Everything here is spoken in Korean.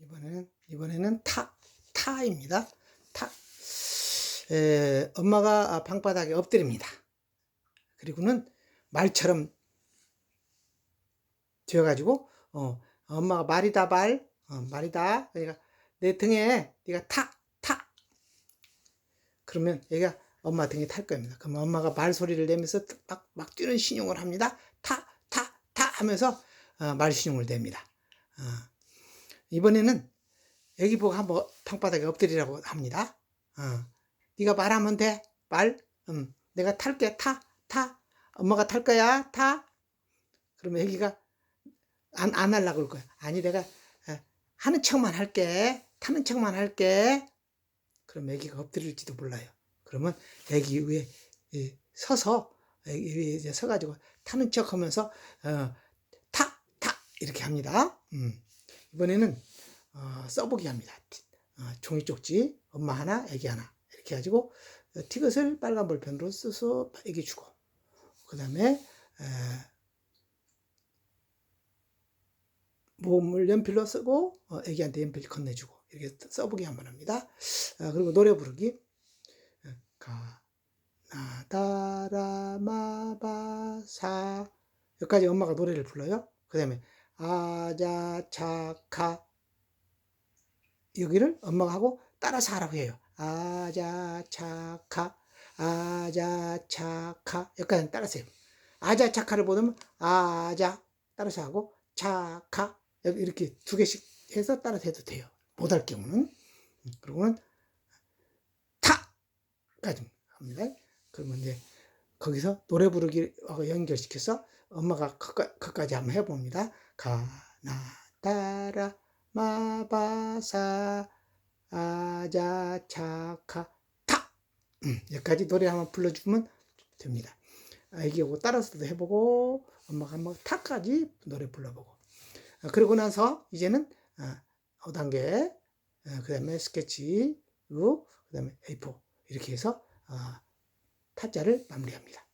이번에는 이번에는 타 타입니다. 타. 에, 엄마가 방바닥에 엎드립니다. 그리고는 말처럼 되어가지고 어, 엄마가 말이다 말 어, 말이다 그러니까 내 등에 네가 타 타. 그러면 얘가 엄마 등에 탈 겁니다. 그럼 엄마가 말 소리를 내면서 막, 막 뛰는 신용을 합니다. 타 타 타 하면서 어, 말 신용을 냅니다. 어. 이번에는 애기 보고 한번 방바닥에 엎드리라고 합니다. 어. 네가 말하면 돼. 말. 음. 내가 탈게. 타. 타. 엄마가 탈 거야. 타. 그러면 애기가 안, 안 하려고 그럴 거야. 아니, 내가 에, 하는 척만 할게. 타는 척만 할게. 그럼 애기가 엎드릴지도 몰라요. 그러면 애기 위에 이, 서서 애기 위에 이제 서가지고 타는 척 하면서 어, 타, 타 이렇게 합니다. 음. 이번에는 어, 써보기 합니다. 어, 종이 쪽지 엄마 하나, 애기 하나 이렇게 해가지고 어, 티켓을 빨간 볼펜으로 써서 애기 주고 그 다음에 몸을 연필로 쓰고 어, 애기한테 연필 건네주고 이렇게 써보기 한번 합니다. 아, 그리고 노래 부르기 가나다라마바사 여기까지 엄마가 노래를 불러요. 그 다음에 아자차카 여기를 엄마가 하고 따라서 하라고 해요. 아자차카 아자차카 여기까지 따라서 해요. 아자차카를 보면 아자 따라서 하고 차카 이렇게 두 개씩 해서 따라서 해도 돼요. 못할 경우는 그리고는 타까지 합니다. 그러면 이제 거기서 노래 부르기하고 연결시켜서 엄마가 그까지 한번 해봅니다. 가나다라 마바사 아자차카 타 음, 여기까지 노래 한번 불러주면 됩니다. 애기하고 따라서도 해보고 엄마가 한번 타까지 노래 불러보고 아, 그러고 나서 이제는 5단계 그 다음에 스케치 그 다음에 A4 이렇게 해서 타짜를 마무리합니다.